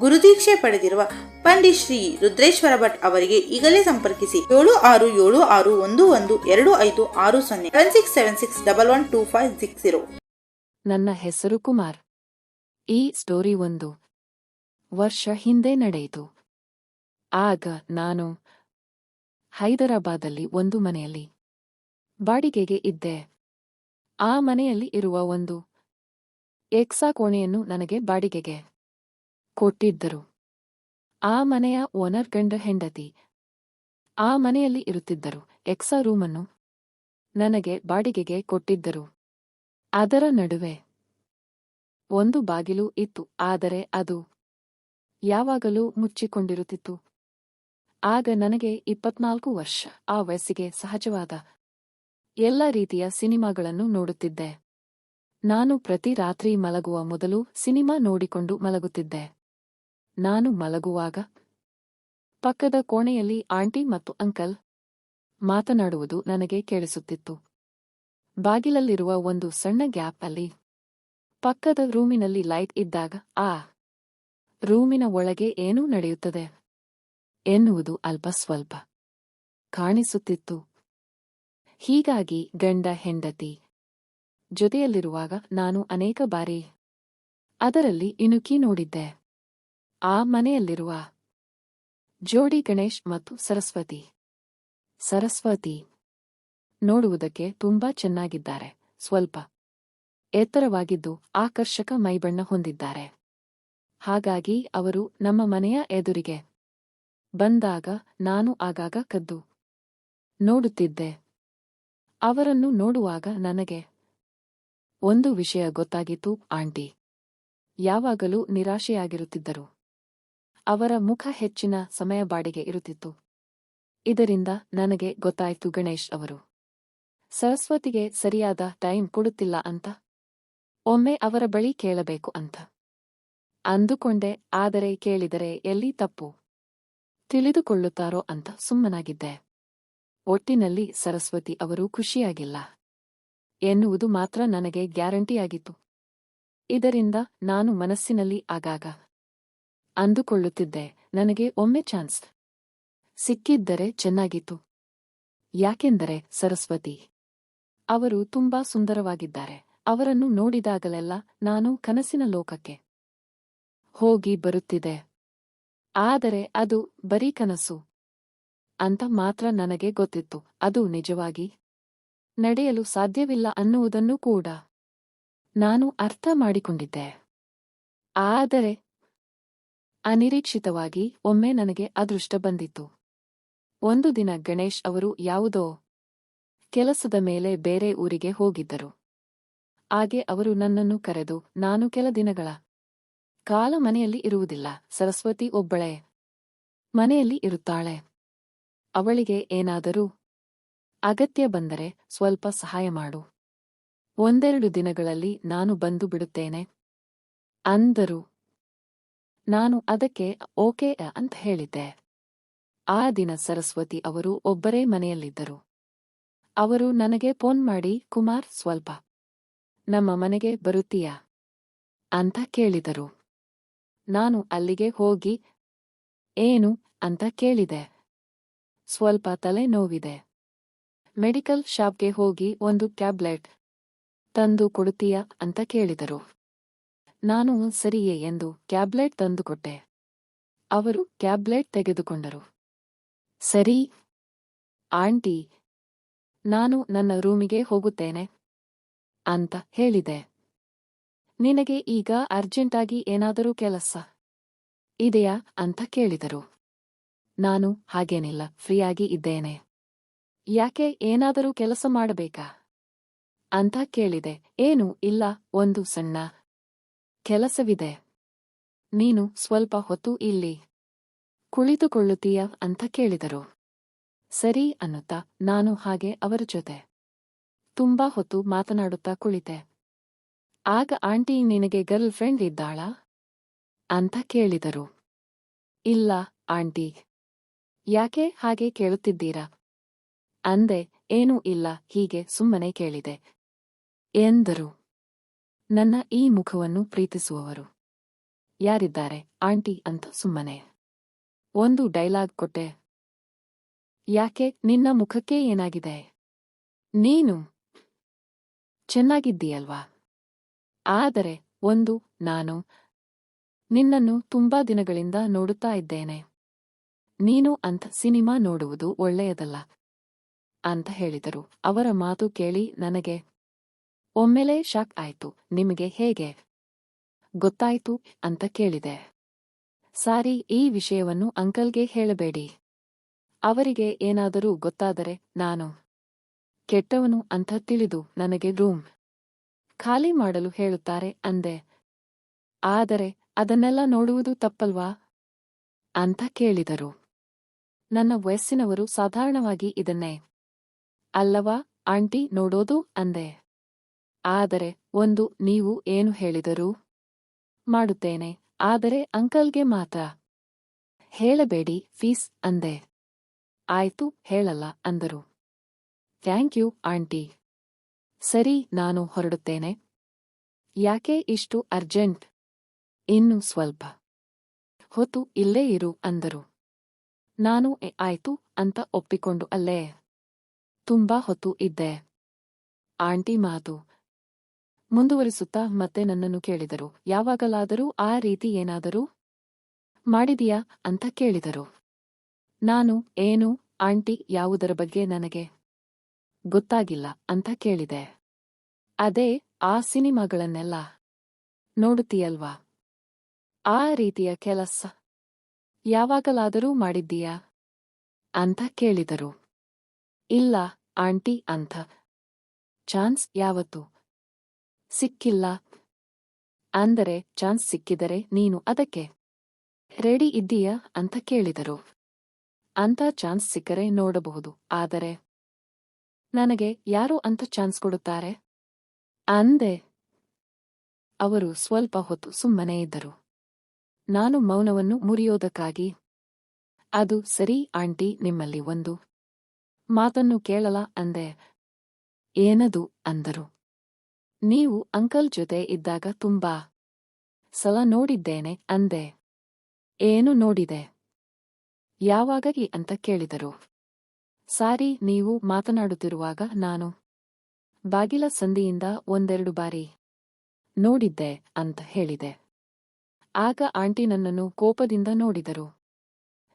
ಗುರುದೀಕ್ಷೆ ಪಡೆದಿರುವ ಪಂಡಿತ್ ಶ್ರೀ ರುದ್ರೇಶ್ವರ ಭಟ್ ಅವರಿಗೆ ಈಗಲೇ ಸಂಪರ್ಕಿಸಿ ಏಳು ಆರು ಏಳು ಆರು ಒಂದು ಒಂದು ಎರಡು ಐದು ಆರು ಸೊನ್ನೆ seven six seven six double one two five six zero ನನ್ನ ಹೆಸರು ಕುಮಾರ್. ಈ ಸ್ಟೋರಿ ಒಂದು ವರ್ಷ ಹಿಂದೆ ನಡೆಯಿತು. ಆಗ ನಾನು ಹೈದರಾಬಾದಲ್ಲಿ ಒಂದು ಮನೆಯಲ್ಲಿ ಬಾಡಿಗೆಗೆ ಇದ್ದೆ. ಆ ಮನೆಯಲ್ಲಿ ಇರುವ ಒಂದು ಎಕ್ಸಾ ಕೋಣೆಯನ್ನು ನನಗೆ ಬಾಡಿಗೆಗೆ ಕೊಟ್ಟಿದ್ದರು. ಆ ಮನೆಯ ಓನರ್ ಗಂಡ ಹೆಂಡತಿ. ಆ ಮನೆಯಲ್ಲಿ ಇರುತ್ತಿದ್ದರು. ಎಕ್ಸಾ ರೂಮನ್ನು ನನಗೆ ಬಾಡಿಗೆಗೆ ಕೊಟ್ಟಿದ್ದರು. ಅದರ ನಡುವೆ ಒಂದು ಬಾಗಿಲು ಇತ್ತು. ಆದರೆ ಅದು ಯಾವಾಗಲೂ ಮುಚ್ಚಿಕೊಂಡಿರುತ್ತಿತ್ತು. ಆಗ ನನಗೆ ಇಪ್ಪತ್ನಾಲ್ಕು ವರ್ಷ. ಆ ವಯಸ್ಸಿಗೆ ಸಹಜವಾದ ಎಲ್ಲ ರೀತಿಯ ಸಿನಿಮಾಗಳನ್ನು ನೋಡುತ್ತಿದ್ದೆ. ನಾನು ಪ್ರತಿ ರಾತ್ರಿ ಮಲಗುವ ಮೊದಲು ಸಿನಿಮಾ ನೋಡಿಕೊಂಡು ಮಲಗುತ್ತಿದ್ದೆ. ನಾನು ಮಲಗುವಾಗ? ಪಕ್ಕದ ಕೋಣೆಯಲ್ಲಿ ಆಂಟಿ ಮತ್ತು ಅಂಕಲ್ ಮಾತನಾಡುವುದು ನನಗೆ ಕೇಳಿಸುತ್ತಿತ್ತು. ಬಾಗಿಲಲ್ಲಿರುವ ಒಂದು ಸಣ್ಣ ಗ್ಯಾಪ್ ಅಲ್ಲಿ ಪಕ್ಕದ ರೂಮಿನಲ್ಲಿ ಲೈಟ್ ಇದ್ದಾಗ, ಆ, ರೂಮಿನ ಒಳಗೆ ಏನೂ ನಡೆಯುತ್ತದೆ? ಎನ್ನುವುದು ಅಲ್ಪ ಸ್ವಲ್ಪ ಕಾಣಿಸುತ್ತಿತ್ತು. ಹೀಗಾಗಿ ಗಂಡ ಹೆಂಡತಿ ಜೊತೆಯಲ್ಲಿರುವಾಗ ನಾನು ಅನೇಕ ಬಾರಿ ಅದರಲ್ಲಿ ಇಣುಕಿ ನೋಡಿದ್ದೆ. ಆ ಮನೆಯಲ್ಲಿರುವ ಜೋಡಿ ಗಣೇಶ್ ಮತ್ತು ಸರಸ್ವತಿ. ಸರಸ್ವತಿ ನೋಡುವುದಕ್ಕೆ ತುಂಬಾ ಚೆನ್ನಾಗಿದ್ದಾರೆ. ಸ್ವಲ್ಪ ಎತ್ತರವಾಗಿದ್ದು ಆಕರ್ಷಕ ಮೈಬಣ್ಣ ಹೊಂದಿದ್ದಾರೆ. ಹಾಗಾಗಿ ಅವರು ನಮ್ಮ ಮನೆಯ ಎದುರಿಗೆ ಬಂದಾಗ ನಾನು ಆಗಾಗ ಕದ್ದು ನೋಡುತ್ತಿದ್ದೆ. ಅವರನ್ನು ನೋಡುವಾಗ ನನಗೆ ಒಂದು ವಿಷಯ ಗೊತ್ತಾಗಿತ್ತು, ಆಂಟಿ, ಯಾವಾಗಲೂ ನಿರಾಶೆಯಾಗಿರುತ್ತಿದ್ದರು. ಅವರ ಮುಖ ಹೆಚ್ಚಿನ ಸಮಯ ಬಾಡಿಗೆ ಇರುತ್ತಿತ್ತು. ಇದರಿಂದ ನನಗೆ ಗೊತ್ತಾಯ್ತು ಗಣೇಶ್ ಅವರು. ಸರಸ್ವತಿಗೆ ಸರಿಯಾದ ಟೈಮ್ ಕೊಡುತ್ತಿಲ್ಲ ಅಂತ. ಒಮ್ಮೆ ಅವರ ಬಳಿ ಕೇಳಬೇಕು ಅಂತ. ಅಂದುಕೊಂಡೆ, ಆದರೆ ಕೇಳಿದರೆ ಎಲ್ಲಿ ತಪ್ಪು? ತಿಳಿದುಕೊಳ್ಳುತ್ತಾರೋ ಅಂತ ಸುಮ್ಮನಾಗಿದ್ದೆ. ಒಟ್ಟಿನಲ್ಲಿ ಸರಸ್ವತಿ ಅವರು ಖುಷಿಯಾಗಿಲ್ಲ. ಎನ್ನುವುದು ಮಾತ್ರ ನನಗೆ ಗ್ಯಾರಂಟಿಯಾಗಿತ್ತು. ಇದರಿಂದ ನಾನು ಮನಸ್ಸಿನಲ್ಲಿ ಆಗಾಗ ಅಂದುಕೊಳ್ಳುತ್ತಿದ್ದೆ. ನನಗೆ ಒಮ್ಮೆ ಚಾನ್ಸ್ ಸಿಕ್ಕಿದ್ದರೆ ಚೆನ್ನಾಗಿತ್ತು. ಯಾಕೆಂದರೆ ಸರಸ್ವತಿ ಅವರು ತುಂಬಾ ಸುಂದರವಾಗಿದ್ದಾರೆ. ಅವರನ್ನು ನೋಡಿದಾಗಲೆಲ್ಲ ನಾನು ಕನಸಿನ ಲೋಕಕ್ಕೆ ಹೋಗಿ ಬರುತ್ತಿದೆ ಆದರೆ ಅದು ಬರೀ ಕನಸು ಅಂತ ಮಾತ್ರ ನನಗೆ ಗೊತ್ತಿತ್ತು. ಅದು ನಿಜವಾಗಿ ನಡೆಯಲು ಸಾಧ್ಯವಿಲ್ಲ ಅನ್ನುವುದನ್ನು ಕೂಡ ನಾನು ಅರ್ಥ ಮಾಡಿಕೊಂಡಿದ್ದೆ. ಆದರೆ ಅನಿರೀಕ್ಷಿತವಾಗಿ ಒಮ್ಮೆ ನನಗೆ ಅದೃಷ್ಟ ಬಂದಿತ್ತು ಒಂದು ದಿನ ಗಣೇಶ್ ಅವರು ಯಾವುದೋ ಕೆಲಸದ ಮೇಲೆ ಬೇರೆ ಊರಿಗೆ ಹೋಗಿದ್ದರು. ಹಾಗೆ ಅವರು ನನ್ನನ್ನು ಕರೆದು, ನಾನು ಕೆಲ ದಿನಗಳ ಕಾಲ ಮನೆಯಲ್ಲಿ ಇರುವುದಿಲ್ಲ, ಸರಸ್ವತಿ ಒಬ್ಬಳೇ, ಮನೆಯಲ್ಲಿ ಇರುತ್ತಾಳೆ. ಅವಳಿಗೆ ಏನಾದರೂ ಅಗತ್ಯ ಬಂದರೆ ಸ್ವಲ್ಪ ಸಹಾಯ ಮಾಡು. ಒಂದೆರಡು ದಿನಗಳಲ್ಲಿ ನಾನು ಬಂದು ಬಿಡುತ್ತೇನೆ ಅಂದರು. ನಾನು ಅದಕ್ಕೆ ಓಕೆ ಅಂತ ಹೇಳಿದ್ದೆ. ಆ ದಿನ ಸರಸ್ವತಿ ಅವರು ಒಬ್ಬರೇ ಮನೆಯಲ್ಲಿದ್ದರು. ಅವರು ನನಗೆ ಫೋನ್ ಮಾಡಿ, ಕುಮಾರ್, ಸ್ವಲ್ಪ ನಮ್ಮ ಮನೆಗೆ ಬರುತ್ತೀಯಾ? ಅಂತ ಕೇಳಿದರು. ನಾನು ಅಲ್ಲಿಗೆ ಹೋಗಿ, ಏನು? ಅಂತ ಕೇಳಿದೆ. ಸ್ವಲ್ಪ ತಲೆ ನೋವಿದೆ ಮೆಡಿಕಲ್ ಶಾಪ್ಗೆ ಹೋಗಿ ಒಂದು ಟ್ಯಾಬ್ಲೆಟ್ ತಂದು ಕೊಡುತ್ತೀಯಾ? ಅಂತ ಕೇಳಿದರು. ನಾನು ಸರಿಯೇ ಎಂದು ಕ್ಯಾಬ್ಲೆಟ್ ತಂದುಕೊಟ್ಟೆ. ಅವರು ಕ್ಯಾಬ್ಲೆಟ್ ತೆಗೆದುಕೊಂಡರು. ಸರಿ, ಆಂಟಿ, ನಾನು ನನ್ನ ರೂಮಿಗೆ ಹೋಗುತ್ತೇನೆ ಅಂತ ಹೇಳಿದೆ. ನಿನಗೆ ಈಗ ಅರ್ಜೆಂಟಾಗಿ ಏನಾದರೂ ಕೆಲಸ ಇದೆಯಾ ಅಂತ ಕೇಳಿದರು. ನಾನು ಹಾಗೇನಿಲ್ಲ, ಫ್ರೀಯಾಗಿ ಇದ್ದೇನೆ. ಯಾಕೆ ಏನಾದರೂ ಕೆಲಸ ಮಾಡಬೇಕಾ ಅಂತ ಕೇಳಿದೆ. ಏನು ಇಲ್ಲ, ಒಂದು ಸಣ್ಣ ಕೆಲಸವಿದೆ. ನೀನು ಸ್ವಲ್ಪ ಹೊತ್ತು ಇಲ್ಲಿ ಕುಳಿತುಕೊಳ್ಳುತ್ತೀಯ ಅಂತ ಕೇಳಿದರು. ಸರಿ ಅನ್ನುತ್ತಾ ನಾನು ಹಾಗೆ ಅವರ ಜೊತೆ. ತುಂಬಾ ಹೊತ್ತು ಮಾತನಾಡುತ್ತಾ ಕುಳಿತೆ. ಆಗ ಆಂಟಿ ನಿನಗೆ ಗರ್ಲ್ ಫ್ರೆಂಡ್ ಇದ್ದಾಳಾ? ಅಂತ ಕೇಳಿದರು. ಇಲ್ಲ ಆಂಟಿ. ಯಾಕೆ ಹಾಗೆ ಕೇಳುತ್ತಿದ್ದೀರಾ? ಅಂದೆ, ಏನೂ ಇಲ್ಲ ಹೀಗೆ ಸುಮ್ಮನೆ ಕೇಳಿದೆ. ಎಂದರು. ನನ್ನ ಈ ಮುಖವನ್ನು ಪ್ರೀತಿಸುವವರು. ಯಾರಿದ್ದಾರೆ? ಆಂಟಿ ಅಂತ ಸುಮ್ಮನೆ. ಒಂದು ಡೈಲಾಗ್ ಕೊಟ್ಟೆ. ಯಾಕೆ? ನಿನ್ನ ಮುಖಕ್ಕೆ ಏನಾಗಿದೆ? ನೀನು ಚೆನ್ನಾಗಿದ್ದೀಯಲ್ವಾ? ಆದರೆ ಒಂದು, ನಾನು ನಿನ್ನನ್ನು ತುಂಬಾ ದಿನಗಳಿಂದ ನೋಡುತ್ತಾ ಇದ್ದೇನೆ. ನೀನು ಅಂಥ ಸಿನಿಮಾ ನೋಡುವುದು ಒಳ್ಳೆಯದಲ್ಲ ಅಂತ ಹೇಳಿದರು. ಅವರ ಮಾತು ಕೇಳಿ ನನಗೆ ಒಮ್ಮೆಲೇ ಶಾಕ್ ಆಯ್ತು. ನಿಮಗೆ ಹೇಗೆ? ಗೊತ್ತಾಯ್ತು ಅಂತ ಕೇಳಿದೆ. ಸಾರಿ, ಈ ವಿಷಯವನ್ನು ಅಂಕಲ್ಗೆ ಹೇಳಬೇಡಿ. ಅವರಿಗೆ ಏನಾದರೂ ಗೊತ್ತಾದರೆ ನಾನು. ಕೆಟ್ಟವನು ಅಂತ ತಿಳಿದು ನನಗೆ ರೂಮ್. ಖಾಲಿ ಮಾಡಲು ಹೇಳುತ್ತಾರೆ ಅಂದೆ. ಆದರೆ ಅದನ್ನೆಲ್ಲ ನೋಡುವುದು ತಪ್ಪಲ್ವಾ? ಅಂತ ಕೇಳಿದರು. ನನ್ನ ವಯಸ್ಸಿನವರು ಸಾಧಾರಣವಾಗಿ ಇದನ್ನೇ. ಅಲ್ಲವಾ, ಆಂಟಿ ನೋಡೋದು? ಅಂದೆ. ಆದರೆ ಒಂದು ನೀವು ಏನು ಹೇಳಿದರೂ ಮಾಡುತ್ತೇನೆ ಆದರೆ ಅಂಕಲ್ಗೆ ಮಾತ್ರ. ಹೇಳಬೇಡಿ ಫೀಸ್ ಅಂದೆ. ಆಯ್ತು ಹೇಳಲ್ಲ ಅಂದರು. Thank you aunty. ಸರಿ ನಾನು ಹೊರಡುತ್ತೇನೆ. ಯಾಕೆ ಇಷ್ಟು ಅರ್ಜೆಂಟ್? ಇನ್ನು ಸ್ವಲ್ಪ. ಹೊತ್ತು ಇಲ್ಲೇ ಇರು ಅಂದರು. ನಾನು "ಎ, ಆಯ್ತು ಅಂತ ಒಪ್ಪಿಕೊಂಡು ಅಲ್ಲೇ. ತುಂಬಾ ಹೊತ್ತು ಇದ್ದೆ. ಆಂಟಿ ಮಾತು ಮುಂದುವರಿಸುತ್ತಾ ಮತ್ತೆ ನನ್ನನ್ನು ಕೇಳಿದರು. ಯಾವಾಗಲಾದರೂ ಆ ರೀತಿ ಏನಾದರೂ ಮಾಡಿದೀಯಾ ಅಂತ ಕೇಳಿದರು. ನಾನು, ಏನು, ಆಂಟಿ ಯಾವುದರ ಬಗ್ಗೆ ನನಗೆ ಗೊತ್ತಾಗಿಲ್ಲ ಅಂತ ಕೇಳಿದೆ. ಅದೇ, ಆ ಸಿನಿಮಾಗಳನ್ನೆಲ್ಲ ನೋಡುತ್ತೀಯಲ್ವಾ? ಆ ರೀತಿಯ ಕೆಲಸ ಯಾವಾಗಲಾದರೂ ಮಾಡಿದ್ದೀಯಾ? ಅಂತ ಕೇಳಿದರು. ಇಲ್ಲ, ಆಂಟಿ ಅಂತ ಚಾನ್ಸ್ ಯಾವತ್ತು? ಸಿಕ್ಕಿಲ್ಲ. ಅಂದರೆ ಚಾನ್ಸ್ ಸಿಕ್ಕಿದರೆ ನೀನು ಅದಕ್ಕೆ ರೆಡಿ ಇದ್ದೀಯಾ ಅಂತ ಕೇಳಿದರು. ಅಂತ ಚಾನ್ಸ್ ಸಿಕ್ಕರೆ ನೋಡಬಹುದು, ಆದರೆ ನನಗೆ ಯಾರು ಅಂತ ಚಾನ್ಸ್ ಕೊಡುತ್ತಾರೆ? ಅಂದೆ ಅವರು ಸ್ವಲ್ಪ ಹೊತ್ತು ಸುಮ್ಮನೆ ಇದ್ದರು. ನಾನು ಮೌನವನ್ನು ಮುರಿಯೋದಕ್ಕಾಗಿ, ಅದು ಸರಿ ಆಂಟಿ ನಿಮ್ಮಲ್ಲಿ ಒಂದು ಮಾತನ್ನು ಕೇಳಲ ಅಂದೆ. ಏನದು ಅಂದರು. ನೀವು ಅಂಕಲ್ ಜೊತೆ ಇದ್ದಾಗ ತುಂಬಾ ಸಲ ನೋಡಿದ್ದೇನೆ ಅಂದೆ. ಏನು ನೋಡಿದೆ? ಯಾವಾಗಗಿ ಅಂತ ಕೇಳಿದರು. ಸಾರಿ, ನೀವು ಮಾತನಾಡುತ್ತಿರುವಾಗ ನಾನು ಬಾಗಿಲ ಸಂದಿಯಿಂದ ಒಂದೆರಡು ಬಾರಿ ನೋಡಿದ್ದೆ ಅಂತ ಹೇಳಿದೆ. ಆಗ ಆಂಟಿ ನನ್ನನ್ನು ಕೋಪದಿಂದ ನೋಡಿದರು.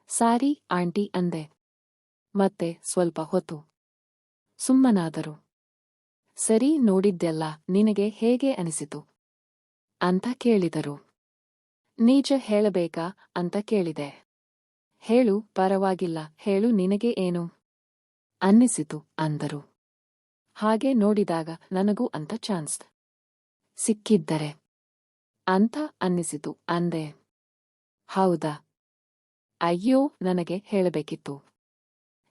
ಸಾರಿ, ಆಂಟಿ ಅಂದೆ. ಮತ್ತೆ ಸ್ವಲ್ಪ ಹೊತ್ತು ಸುಮ್ಮನಾದರು. ಸರಿ ನೋಡಿದ್ದೆಲ್ಲ ನಿನಗೆ ಹೇಗೆ ಅನಿಸಿತು? ಅಂತ ಕೇಳಿದರು. ನೀಜ ಹೇಳಬೇಕಾ ಅಂತ ಕೇಳಿದೆ. ಹೇಳು, ಪರವಾಗಿಲ್ಲ, ಹೇಳು ನಿನಗೆ ಏನು? ಅನ್ನಿಸಿತು ಅಂದರು. ಹಾಗೆ ನೋಡಿದಾಗ ನನಗೂ ಅಂತ ಚಾನ್ಸ್ ಸಿಕ್ಕಿದ್ದರೆ ಅಂತ ಅನ್ನಿಸಿತು ಅಂದೆ. ಹೌದಾ? ಅಯ್ಯೋ, ನನಗೆ ಹೇಳಬೇಕಿತ್ತು.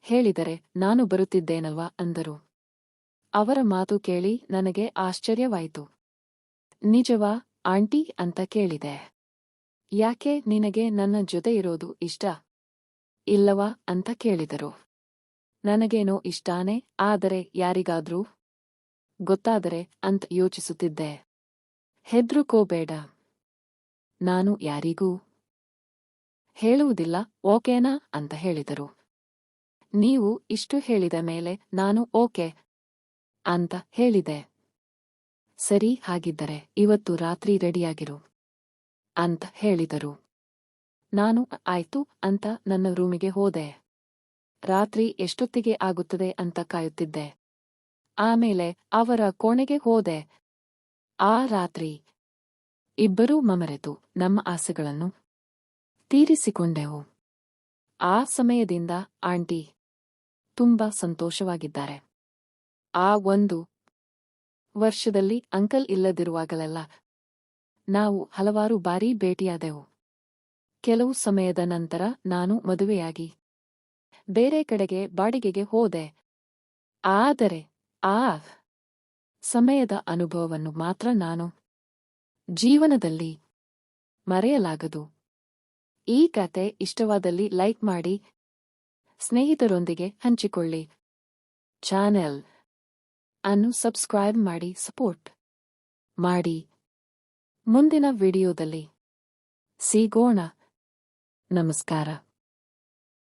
ಹೇಳಿದರೆ ನಾನು ಬರುತ್ತಿದ್ದೇನಲ್ವಾ ಅಂದರು. ಅವರ ಮಾತು ಕೇಳಿ ನನಗೆ ಆಶ್ಚರ್ಯವಾಯಿತು. ನಿಜವಾ, ಆಂಟಿ ಅಂತ ಕೇಳಿದೆ. ಯಾಕೆ ನಿನಗೆ ನನ್ನ ಜೊತೆ ಇರೋದು ಇಷ್ಟ? ಇಲ್ಲವಾ ಅಂತ ಕೇಳಿದರು. ನನಗೇನೋ ಇಷ್ಟಾನೇ, ಆದರೆ ಯಾರಿಗಾದ್ರೂ? ಗೊತ್ತಾದರೆ ಅಂತ ಯೋಚಿಸುತ್ತಿದ್ದೆ. ಹೆದ್ರುಕೋಬೇಡ ನಾನು ಯಾರಿಗೂ? ಹೇಳುವುದಿಲ್ಲ, ಓಕೆನಾ? ಅಂತ ಹೇಳಿದರು. ನೀವು ಇಷ್ಟು ಹೇಳಿದ ಮೇಲೆ ನಾನು ಓಕೆ ಅಂತ ಹೇಳಿದೆ. ಸರಿ, ಹಾಗಿದ್ದರೆ ಇವತ್ತು ರಾತ್ರಿ ರೆಡಿಯಾಗಿರು, ಅಂತ ಹೇಳಿದರು. ನಾನು, ಆಯ್ತು, ಅಂತ ನನ್ನ ರೂಮಿಗೆ ಹೋದೆ. ರಾತ್ರಿ ಎಷ್ಟೊತ್ತಿಗೆ ಆಗುತ್ತದೆ ಅಂತ ಕಾಯುತ್ತಿದ್ದೆ. ಆಮೇಲೆ ಅವರ ಕೋಣೆಗೆ ಹೋದೆ. ಆ ರಾತ್ರಿ ಇಬ್ಬರೂ ಮಮರೆತು ನಮ್ಮ ಆಸೆಗಳನ್ನು ತೀರಿಸಿಕೊಂಡೆವು. ಆ ಸಮಯದಿಂದ ಆಂಟಿ ತುಂಬಾ ಸಂತೋಷವಾಗಿದ್ದಾರೆ. ಆ ಒಂದು ವರ್ಷದಲ್ಲಿ ಅಂಕಲ್ ಇಲ್ಲದಿರುವಾಗಲೆಲ್ಲ ನಾವು ಹಲವಾರು ಬಾರಿ ಭೇಟಿಯಾದೆವು. ಕೆಲವು ಸಮಯದ ನಂತರ ನಾನು ಮದುವೆಯಾಗಿ ಬೇರೆ ಕಡೆಗೆ ಬಾಡಿಗೆಗೆ ಹೋದೆ. ಆದರೆ ಆ ಸಮಯದ ಅನುಭವವನ್ನು ಮಾತ್ರ ನಾನು ಜೀವನದಲ್ಲಿ ಮರೆಯಲಾಗದು. ಈ ಕತೆ ಇಷ್ಟವಾದಲ್ಲಿ ಲೈಕ್ ಮಾಡಿ, ಸ್ನೇಹಿತರೊಂದಿಗೆ ಹಂಚಿಕೊಳ್ಳಿ. ಚಾನೆಲ್ ಅನ್ನು ಸಬ್ಸ್ಕ್ರೈಬ್ ಮಾಡಿ ಸಪೋರ್ಟ್ ಮಾಡಿ. ಮುಂದಿನ ವಿಡಿಯೋದಲ್ಲಿ ಸಿಗೋಣ. ನಮಸ್ಕಾರ.